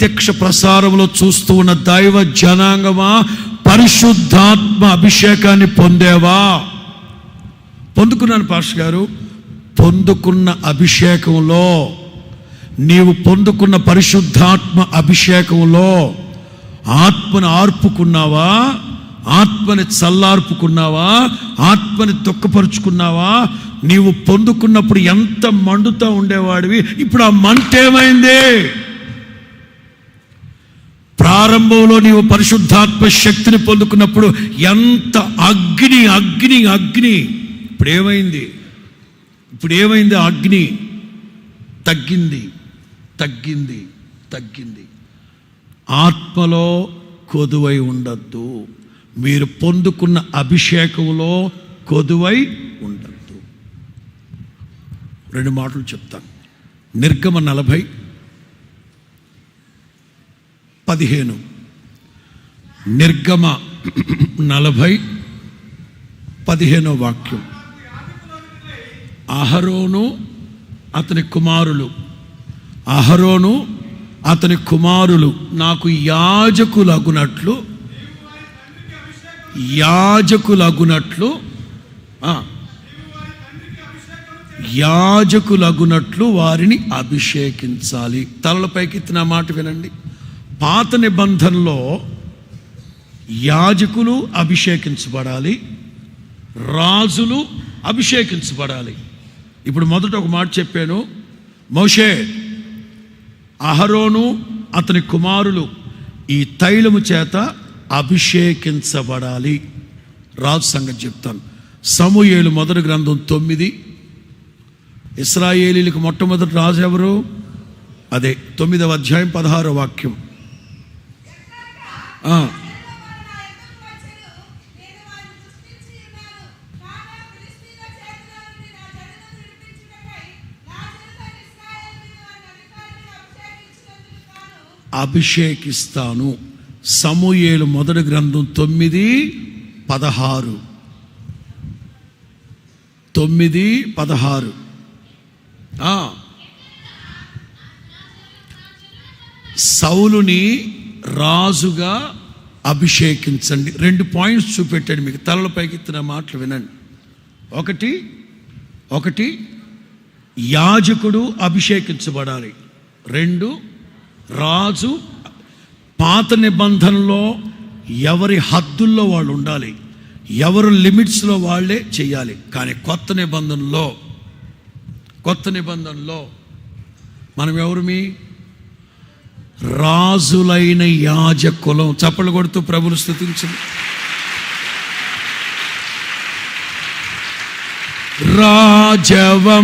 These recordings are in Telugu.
ప్రత్యక్ష ప్రసారంలో చూస్తూ ఉన్న దైవ జనాంగమా పరిశుద్ధాత్మ అభిషేకాన్ని పొందేవా? పొందుకున్నాను పాస్టర్ గారు. పొందుకున్న అభిషేకంలో నీవు పొందుకున్న పరిశుద్ధాత్మ అభిషేకంలో ఆత్మను ఆర్పుకున్నావా? ఆత్మని చల్లార్పుకున్నావా? ఆత్మని దుఃఖపరుచుకున్నావా నీవు పొందుకున్నప్పుడు ఎంత మండుతూ ఉండేవాడివి? ఇప్పుడు ఆ మంట ఏమైంది? ప్రారంభంలో నీవు పరిశుద్ధాత్మ శక్తిని పొందుకున్నప్పుడు ఎంత అగ్ని అగ్ని అగ్ని. ఇప్పుడు ఏమైంది ఇప్పుడు ఏమైంది అగ్ని? తగ్గింది తగ్గింది తగ్గింది. ఆత్మలో కొదువై ఉండద్దు. మీరు పొందుకున్న అభిషేకంలో కొదువై ఉండద్దు. రెండు మాటలు చెప్తాను. నిర్గమ నలభై పదిహేను. నిర్గమ నలభై పదిహేనో వాక్యం. అహరోను అతని కుమారులు. అహరోను అతని కుమారులు నాకు యాజకులగునట్లు యాజకులగునట్లు యాజకులగునట్లు వారిని అభిషేకించాలి. తలలపైకి ఎత్తిన మాట వినండి. పాత నిబంధనలో యాజకులు అభిషేకించబడాలి రాజులు అభిషేకించబడాలి. ఇప్పుడు మొదట ఒక మాట చెప్పాను. మోషే అహరోను అతని కుమారులు ఈ తైలము చేత అభిషేకించబడాలి. రాజు సంగతి చెప్తాను. సమూయేలు మొదటి గ్రంథం తొమ్మిది. ఇస్రాయేలీలకు మొట్టమొదటి రాజు ఎవరు? అదే తొమ్మిదవ అధ్యాయం పదహారో వాక్యం. అభిషేకిస్తాను. సమూయేలు మొదటి గ్రంథం తొమ్మిది పదహారు. తొమ్మిది పదహారు. సౌలుని రాజుగా అభిషేకించండి. రెండు పాయింట్స్ చూపెట్టాడు మీకు. తలలపైకి ఎత్తిన మాటలు వినండి. ఒకటి ఒకటి యాజకుడు అభిషేకించబడాలి. రెండు రాజు పాత నిబంధనలో ఎవరి హద్దుల్లో వాళ్ళు ఉండాలి. ఎవరు లిమిట్స్లో వాళ్ళే చేయాలి. కానీ కొత్త నిబంధనలో కొత్త నిబంధనలో మనం ఎవరు మీ? రాజులైన యాజకులం. చప్పలు కొడుతూ ప్రభులు స్థుతించండి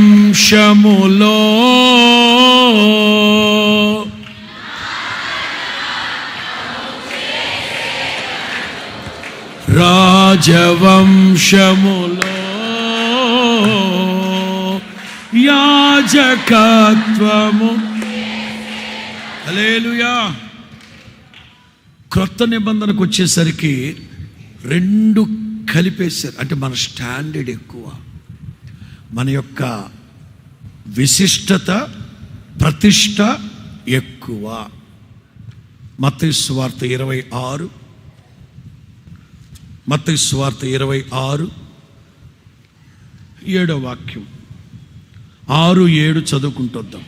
రాజవంశములో రాజవంశములో యాజకత్వము అలేలుయా క్రొత్త నిబంధనకు వచ్చేసరికి రెండు కలిపేశారు. అంటే మన స్టాండర్డ్ ఎక్కువ. మన యొక్క విశిష్టత ప్రతిష్ట ఎక్కువ. మత్తయి ఇరవై ఆరు. మత్తయి ఇరవై ఆరు. ఏడో వాక్యం. ఆరు ఏడు చదువుకుంటొద్దాం.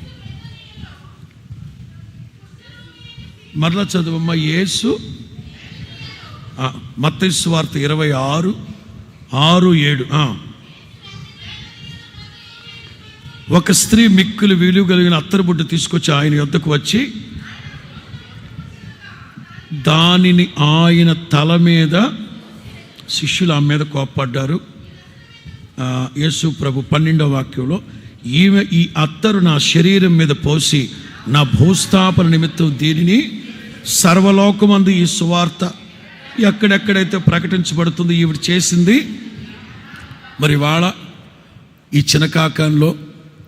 మరలా చదువమ్మ యేసు. ఆ, వార్త ఇరవై ఆరు ఆరు ఏడు ఒక స్త్రీ మిక్కులు విలువ కలిగిన అత్తరుబుడ్డ తీసుకొచ్చి ఆయన యొద్దకు వచ్చి దానిని ఆయన తల మీద శిష్యులు ఆమె మీద కోప్పడ్డారు. యేసు ప్రభు పన్నెండవ వాక్యంలో ఈమె ఈ అత్తరు నా శరీరం మీద పోసి నా భూస్థాపన నిమిత్తం దీనిని సర్వలోకమందు ఈ సువార్త ఎక్కడెక్కడైతే ప్రకటించబడుతుంది ఈవిడ చేసింది మరి వాళ్ళ ఈ చినకాకంలో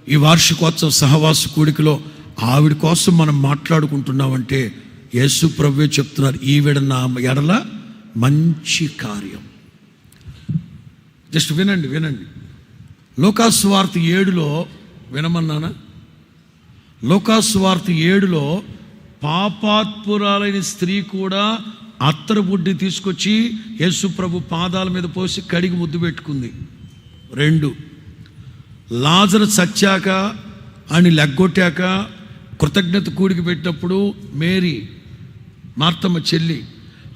ఈ వార్షికోత్సవ సహవాస కూడికలో ఆవిడ కోసం మనం మాట్లాడుకుంటున్నామంటే యేసు ప్రభువే చెప్తున్నారు ఈవిడ నా ఎడల మంచి కార్యం. జస్ట్ వినండి వినండి. లోకాస్వార్త ఏడులో వినమన్నానా? లోకాస్వార్త ఏడులో పాపాత్పురాలైన స్త్రీ కూడా అత్తరు బుడ్డి తీసుకొచ్చి యేసు ప్రభు పాదాల మీద పోసి కడిగి ముద్దు పెట్టుకుంది. రెండు లాజర్ చచ్చాక అని లెగ్గొట్టాక కృతజ్ఞత కూడికి పెట్టినప్పుడు మేరీ మార్తమ్మ చెల్లి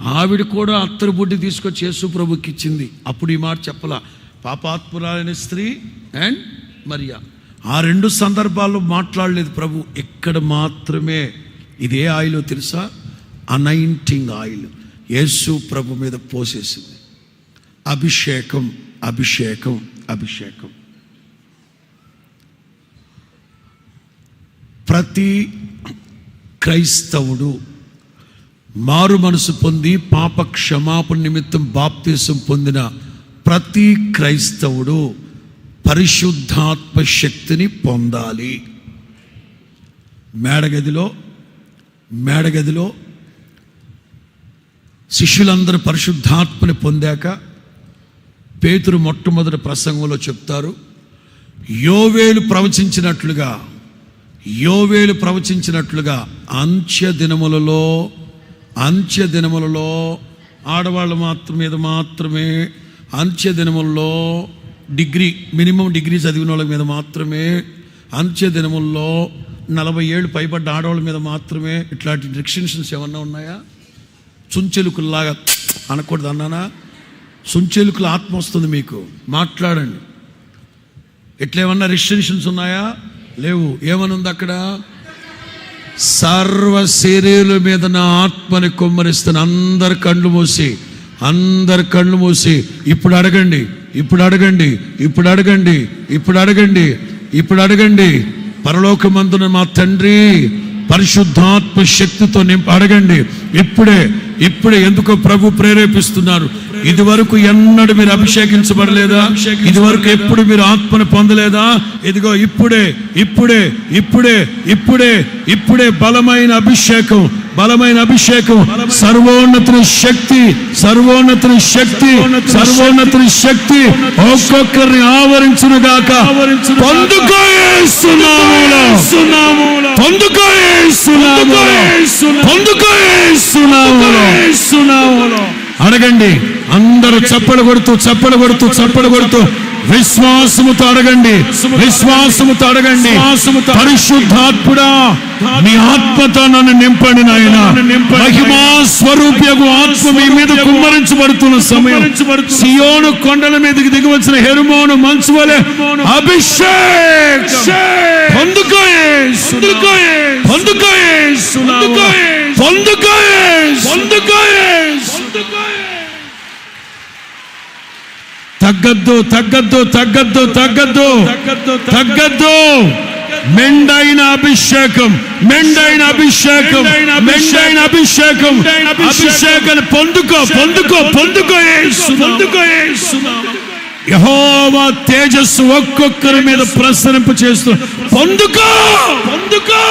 ఆవిడ కూడా అత్తరు బుడ్డి తీసుకొచ్చి యేసు ప్రభుకి ఇచ్చింది. అప్పుడు ఈ మాట చెప్పలా పాపాత్పురాలైన స్త్రీ అండ్ మరియా. ఆ రెండు సందర్భాల్లో మాట్లాడలేదు ప్రభు ఇక్కడ మాత్రమే. ఇదే ఆయిల్ తెలుసా? Anointing oil. యేసు ప్రభు మీద పోసేసింది. అభిషేకం అభిషేకం అభిషేకం. ప్రతి క్రైస్తవుడు మారు మనసు పొంది పాప క్షమాపణ నిమిత్తం బాప్తీసం పొందిన ప్రతి క్రైస్తవుడు పరిశుద్ధాత్మ శక్తిని పొందాలి. మేడగదిలో మేడగదిలో శిష్యులందరూ పరిశుద్ధాత్మని పొందాక పేతురు మొట్టమొదటి ప్రసంగంలో చెప్తారు యోవేలు ప్రవచించినట్లుగా యోవేలు ప్రవచించినట్లుగా అంత్య దినములలో అంత్య దినములలో ఆడవాళ్ళ మాత్రం మీద మాత్రమే అంత్య దినముల్లో డిగ్రీ మినిమం డిగ్రీ చదివిన వాళ్ళ మీద మాత్రమే అంత్య దినముల్లో నలభై ఏళ్ళు పైబడ్డ ఆడవాళ్ళ మీద మాత్రమే ఇట్లాంటి రిస్ట్రిక్షన్స్ ఏమన్నా ఉన్నాయా? సుంచెలుకుల్లాగా అనకూడదు అన్నానా? సుంచెలుకుల ఆత్మ వస్తుంది మీకు. మాట్లాడండి. ఎట్లేమన్నా రిస్ట్రిక్షన్స్ ఉన్నాయా? లేవు. ఏమని ఉంది అక్కడ? సర్వ శరీరుల మీద నా ఆత్మని కుమ్మరిస్తున్న అందరు కళ్ళు మూసి అందరు కళ్ళు మూసి ఇప్పుడు అడగండి ఇప్పుడు అడగండి ఇప్పుడు అడగండి ఇప్పుడు అడగండి ఇప్పుడు అడగండి. పరలోకమందున మా తండ్రి పరిశుద్ధాత్మ శక్తితో నింప అడగండి. ఇప్పుడే ఇప్పుడే ఎందుకో ప్రభు ప్రేరేపిస్తున్నారు. ఇది వరకు ఎన్నడూ మీరు అభిషేకించబడలేదా? ఇది వరకు ఎప్పుడు మీరు ఆత్మను పొందలేదా? ఇదిగో ఇప్పుడే ఇప్పుడే ఇప్పుడే ఇప్పుడే ఇప్పుడే బలమైన అభిషేకం బలమైన అభిషేకం. సర్వోన్నతుని శక్తి సర్వోన్నతుని శక్తి సర్వోన్నతుని శక్తి ఒక్కొక్కరిని ఆవరించును గాక. అడగండి. అందరూ చప్పలు కొడుతూ చప్పలు కొడుతూ చప్పలు కొడుతూ విశ్వాసముతో అడగండి విశ్వాసముతో అడగండి. పరిశుద్ధాత్ముడా మీ ఆత్మతో నన్ను నింపండి నాయన. మహిమా స్వరూప్యకు ఆత్మ మీ మీద కుమ్మరించబడుతున్న సమయం. సియోను కొండల మీదకి దిగి వచ్చిన హెరుమోను మంచు వలె అభిషేక్. పొందుకోయే పొందుకోయే పొందుకోయే పొందుకోయే పొందుకోయే తగ్గద్దు తగ్గద్దు తగ్గద్దు తగ్గద్దు. తగ్గద్దు మెండైన అభిషేకం మెండైన అభిషేకం మెండైన అభిషేకం అభిషేకం. పొందుకో పొందుకో పొందుకో పొందుకో. యెహోవా తేజస్సు ఒక్కొక్కరి మీద ప్రసరింపు చేస్తూ పొందుకో! పొందుకో!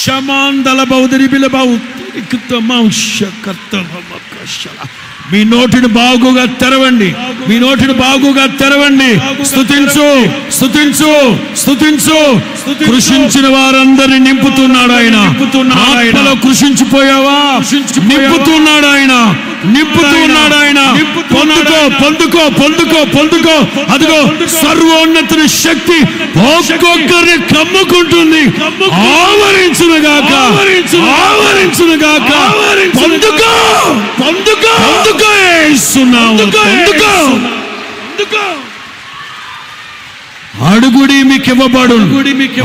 శమాందల బౌదరి బిలబావు మీ నోటిని బాగుగా తెరవండి. మీ నోటిని బాగుగా తెరవండి. స్తుతించు స్తుతించు స్తుతించు. కృషించిన వారందరిని నింపుతున్నాడు ఆయన. కృషించిపోయావా? నింపుతున్నాడు ఆయన. నింపుతున్నాడు ఆయన. పొందుకో పొందుకో పొందుకో పొందుకో. అదిగో సర్వోన్నతుని శక్తి ఒక్కొక్కరిని కమ్ముకుంటుంది. ఆవరించునుగాక. ఆవరించునుగాక. పొందుకో పొందుకో. పొందుకో యేసునామములో. పొందుకో పొందుకో. అడుగుడి మీకు ఇవ్వబడు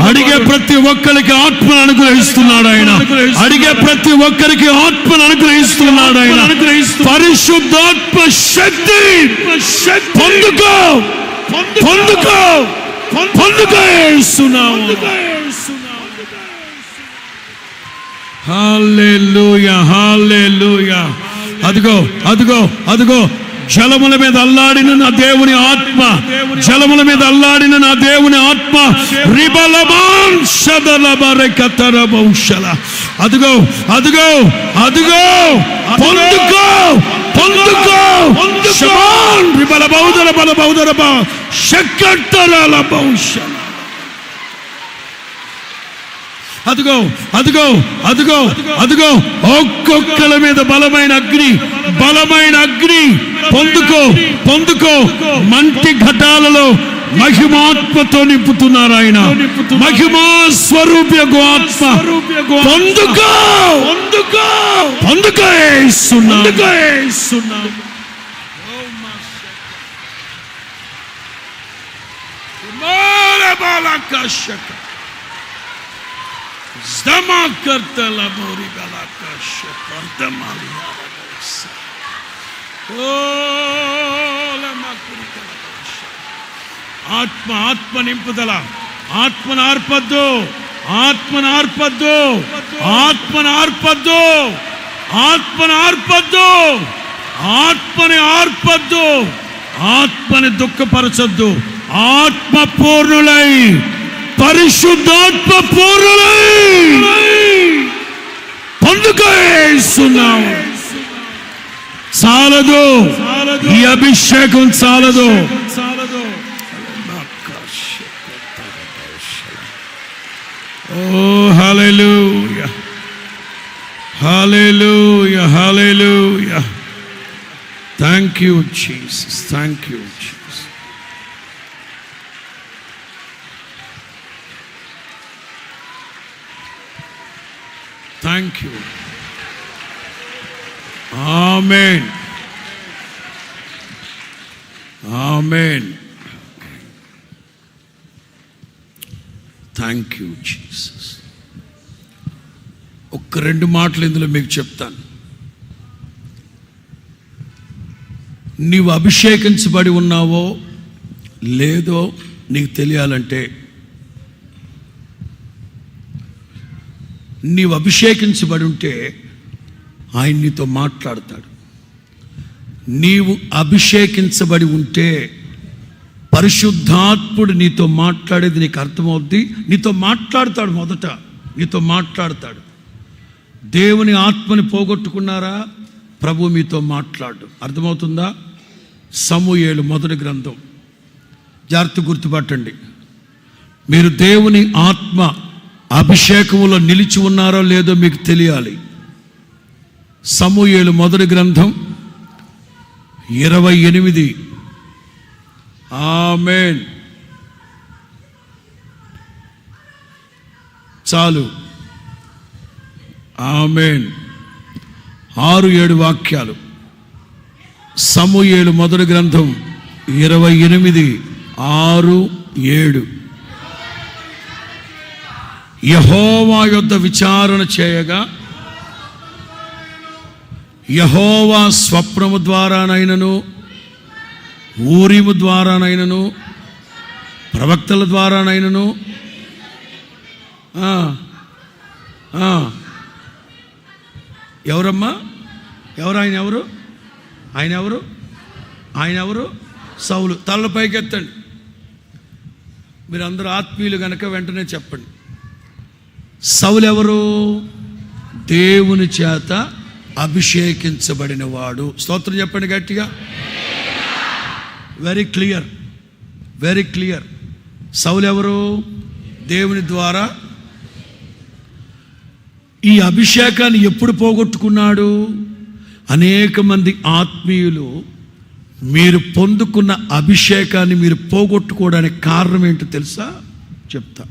అడిగే ప్రతి ఒక్కరికి ఆత్మను అనుగ్రహిస్తున్నాడు ఆయన. అడిగే ప్రతి ఒక్కరికి ఆత్మను అనుగ్రహిస్తున్నాడు ఆయన. పరిశుద్ధాత్మ శక్తి పొందుకో. పొందుకో. పొందుకో. యేసునామములో. హల్లెలూయా హల్లెలూయా అదిగో అదిగో అదిగో. జలముల మీద అల్లాడిన నా దేవుని ఆత్మ జలముల మీద అల్లాడిన నా దేవుని ఆత్మ. రిబలమాన్ శదలబరకతరబౌషల అదిగో అదిగో అదిగో పొందుకో పొందుకో. శమాన్ రిబల బౌదర బల బౌదర శక్కట్టరాల బౌషల అదిగో అదిగో అదిగో అదిగో. ఒక్కొక్కల మీద బలమైన అగ్ని బలమైన అగ్ని. పొందుకో పొందుకో. మంటి ఘటాలలో మహిమాత్మతో నింపుతున్నారు ఆయన. మహిమా స్వరూప్యకు ఆత్మ. పొందుకో. పొందుకో. పొందుకో ఏసున్నా ఏసున్నా Balakashaka. Zdamakatala Mori Balakashaka. Damali Arabasa. Oh, Lamakurikalagasha. ఆత్మ ఆత్మ నింపుదల ఆత్మను ఆర్పద్దు ఆత్మను ఆర్పద్దు ఆత్మను ఆర్పద్దు ఆత్మను ఆర్పద్దు ఆత్మని ఆర్పద్దు ఆత్మని దుఃఖపరచద్దు ఆత్మ పూర్ణులై పరిశుద్ధాత్మ పూర్ణులై పొందుకేస్తున్నాం చాలదు. ఈ అభిషేకం చాలదు. ఓ hallelujah. Hallelujah hallelujah. Thank you Jesus thank you Jesus thank you amen amen thank you Jesus ఒక్క రెండు మాటలు ఇందులో మీకు చెప్తాను. నీవు అభిషేకించబడి ఉన్నావో లేదో నీకు తెలియాలంటే నీవు అభిషేకించబడి ఉంటే ఆయన నీతో మాట్లాడతాడు. నీవు అభిషేకించబడి ఉంటే పరిశుద్ధాత్ముడు నీతో మాట్లాడేది నీకు అర్థమవుద్ది. నీతో మాట్లాడతాడు మొదట. నీతో మాట్లాడతాడు. దేవుని ఆత్మని పోగొట్టుకున్నారా? ప్రభు మీతో మాట్లాడు. అర్థమవుతుందా? సమూయేలు మొదటి గ్రంథం. జాగ్రత్త గుర్తుపట్టండి. మీరు దేవుని ఆత్మ అభిషేకములో నిలిచి ఉన్నారో లేదో మీకు తెలియాలి. సమూయేలు మొదటి గ్రంథం ఇరవై ఎనిమిది. ఆమెన్. చాలు. ఆమెన్. ఆరు ఏడు వాక్యాలు. సమూహేలు మొదటి గ్రంథం ఇరవై ఎనిమిది ఆరు ఏడు. యహోవా యొద్ద విచారణ చేయగా యహోవా స్వప్నము ద్వారానైనను ఊరిము ద్వారానైనను ప్రవక్తల ద్వారానైనను ఎవరమ్మా? ఎవరు ఆయన ఎవరు? ఆయన ఎవరు? ఆయన ఎవరు? సౌలు. తలపైకి ఎత్తండి మీరు అందరూ ఆత్మీయులు కనుక వెంటనే చెప్పండి. సౌలెవరు? దేవుని చేత అభిషేకించబడిన వాడు స్తోత్రం చెప్పండి గట్టిగా. వెరీ క్లియర్ వెరీ క్లియర్ సౌలెవరు? దేవుని ద్వారా. ఈ అభిషేకాన్ని ఎప్పుడు పోగొట్టుకున్నాడు? అనేక మంది ఆత్మీయులు మీరు పొందుకున్న అభిషేకాన్ని మీరు పోగొట్టుకోవడానికి కారణం ఏంటో తెలుసా? చెప్తా.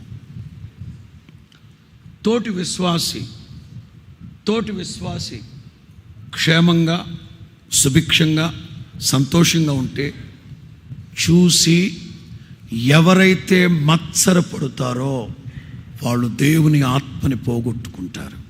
తోటి విశ్వాసి తోటి విశ్వాసి క్షేమంగా సుభిక్షంగా సంతోషంగా ఉంటే చూసి ఎవరైతే మత్సరపడతారో వాళ్ళు దేవుని ఆత్మని పోగొట్టుకుంటారు.